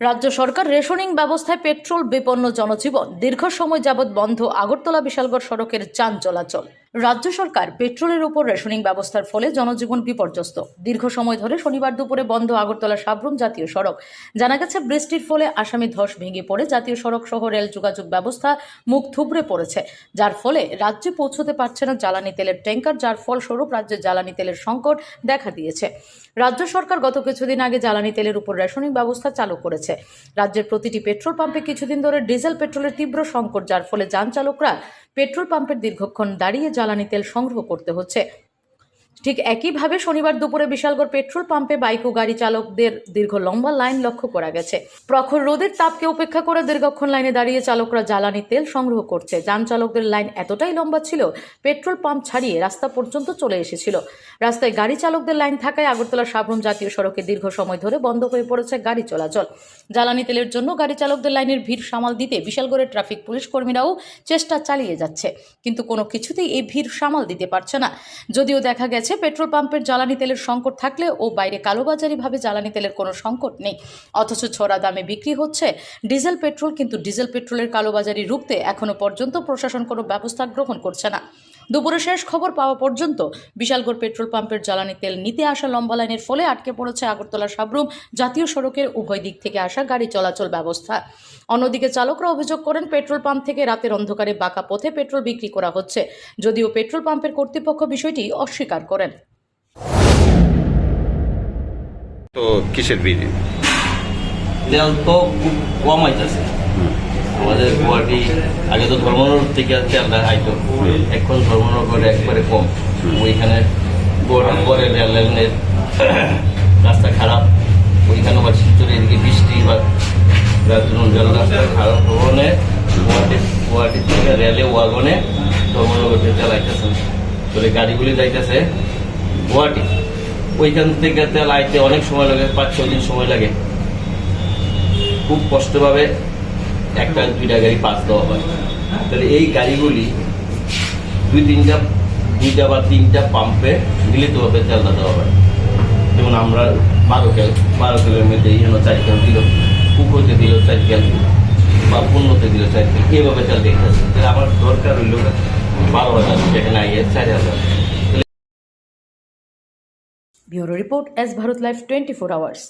রাজ্য সরকার রেশনিং ব্যবস্থায় পেট্রোল বিপন্ন জনজীবন। দীর্ঘ সময় যাবৎ বন্ধ আগরতলা বিশালগড় সড়কের যান চলাচল। রাজ্য সরকার পেট্রোলের উপর রেশনিং ব্যবস্থার ফলে জনজীবন বিপর্যস্ত। দীর্ঘ সময় ধরে শনিবার দুপুরে বন্ধ আগরতলা সাবরুম জাতীয় সড়ক। জানা গেছে, বৃষ্টির ফলে আসামি ধস ভেঙে পড়ে জাতীয় সড়ক সহ রেল যোগাযোগ ব্যবস্থা মুখ থুবড়ে পড়েছে। যার ফলে রাজ্যে পৌঁছতে পারছে না জ্বালানি তেলের ট্যাঙ্কার যার ফলস্বরূপ রাজ্যে জ্বালানি তেলের সংকট দেখা দিয়েছে। রাজ্য সরকার গত কিছুদিন আগে জ্বালানি তেলের উপর রেশনিং ব্যবস্থা চালু করেছে। রাজ্যের প্রতিটি পেট্রোল পাম্পে কিছুদিন ধরে ডিজেল পেট্রোলের তীব্র সংকট, যার ফলে যান চালকরা পেট্রোল পাম্পের দীর্ঘক্ষণ দাঁড়িয়ে জ্বালানি তেল সংগ্রহ করতে হচ্ছে। ঠিক একইভাবে শনিবার দুপুরে বিশালগড় পেট্রোল পাম্পে বাইক ও গাড়ি চালকদের দীর্ঘ লম্বা লাইন লক্ষ্য করা গেছে। প্রখর রোদের তাপকে উপেক্ষা করে দীর্ঘক্ষণ লাইনে দাঁড়িয়ে চালকরা জ্বালানি তেল সংগ্রহ করছে। যান চালকদের লাইন এতটাই লম্বা ছিল, পেট্রোল পাম্প ছাড়িয়ে রাস্তা পর্যন্ত চলে এসেছিল। রাস্তায় গাড়ি চালকদের লাইন থাকায় আগরতলা সাবরুম জাতীয় সড়কে দীর্ঘ সময় ধরে বন্ধ হয়ে পড়েছে গাড়ি চলাচল। জ্বালানি তেলের জন্য গাড়ি চালকদের লাইনের ভিড় সামাল দিতে বিশালগড়ের ট্রাফিক পুলিশ কর্মীরাও চেষ্টা চালিয়ে যাচ্ছে। কিন্তু কোনো কিছুতেই এই ভিড় সামাল দিতে পারছে না। যদিও দেখা গেছে পেট্রোল পাম্পের জ্বালানি তেলের সংকট থাকলে ও বাইরে কালোবাজারিভাবে জ্বালানি তেলের কোনো সংকট নেই। অথচ ছড়া দামে বিক্রি হচ্ছে। ডিজেল পেট্রোল কিন্তু ডিজেল পেট্রোলের কালোবাজারি রুখতে এখনও পর্যন্ত প্রশাসন কোনো ব্যবস্থা গ্রহণ করছে না। দুপুরে শেষ খবর পাওয়া পর্যন্ত বিশালগড় পেট্রোল পাম্পের জ্বালানি তেল নিতে আসা লম্বা লাইনের ফলে আটকে পড়েছে আগরতলা সাবরুম জাতীয় সড়কের উভয় দিক থেকে আসা গাড়ি চলাচল ব্যবস্থা। অন্যদিকে চালকরা অভিযোগ করেন পেট্রোল পাম্প থেকে রাতের অন্ধকারে বাঁকা পথে পেট্রোল বিক্রি করা হচ্ছে যদিও পেট্রোল পাম্পের কর্তৃপক্ষ বিষয়টি অস্বীকার করেন। তো কিসের বিল? তেল তো খুব কম আইতেছে আমাদের গুয়াহাটি আগে তো ধর্মনগর থেকে তেলটা আইতো এখন ধর্মনগর একবারে কম। ওইখানে পরে রেল লাইনের রাস্তা খারাপ। ওইখানে আবার শিলচরে এদিকে বৃষ্টি, বা রাস্তা খারাপ। ভবনে গুয়াহাটি গুয়াহাটি থেকে রেলে ওয়াগনে ধর্মনগর তেল আইতেছে তাহলে গাড়িগুলি যাইতেছে গুয়াহাটি। ওইখান থেকে তেল আইতে অনেক সময় লাগে, পাঁচ ছয় দিন সময় লাগে। খুব কষ্টভাবে একটা, দুইটা গাড়ি পাস দেওয়া হয়। তাহলে এই গাড়িগুলি দুই তিনটা, দুইটা বা তিনটা পাম্পে মিলিত মিলিতভাবে তেলটা দেওয়া হয়। যেমন আমরা বারো কেল বারো কেলের মধ্যে এখানে চার কেল দিল পুকুরতে দিল চার কেল বা পূর্ণতে দিল চার কেল এইভাবে তেল দেখতেছে তাহলে আমার দরকার হইল বারো হাজার, সেখানে আইয়ে চার হাজার। Bureau report S Bharat life twenty four hours.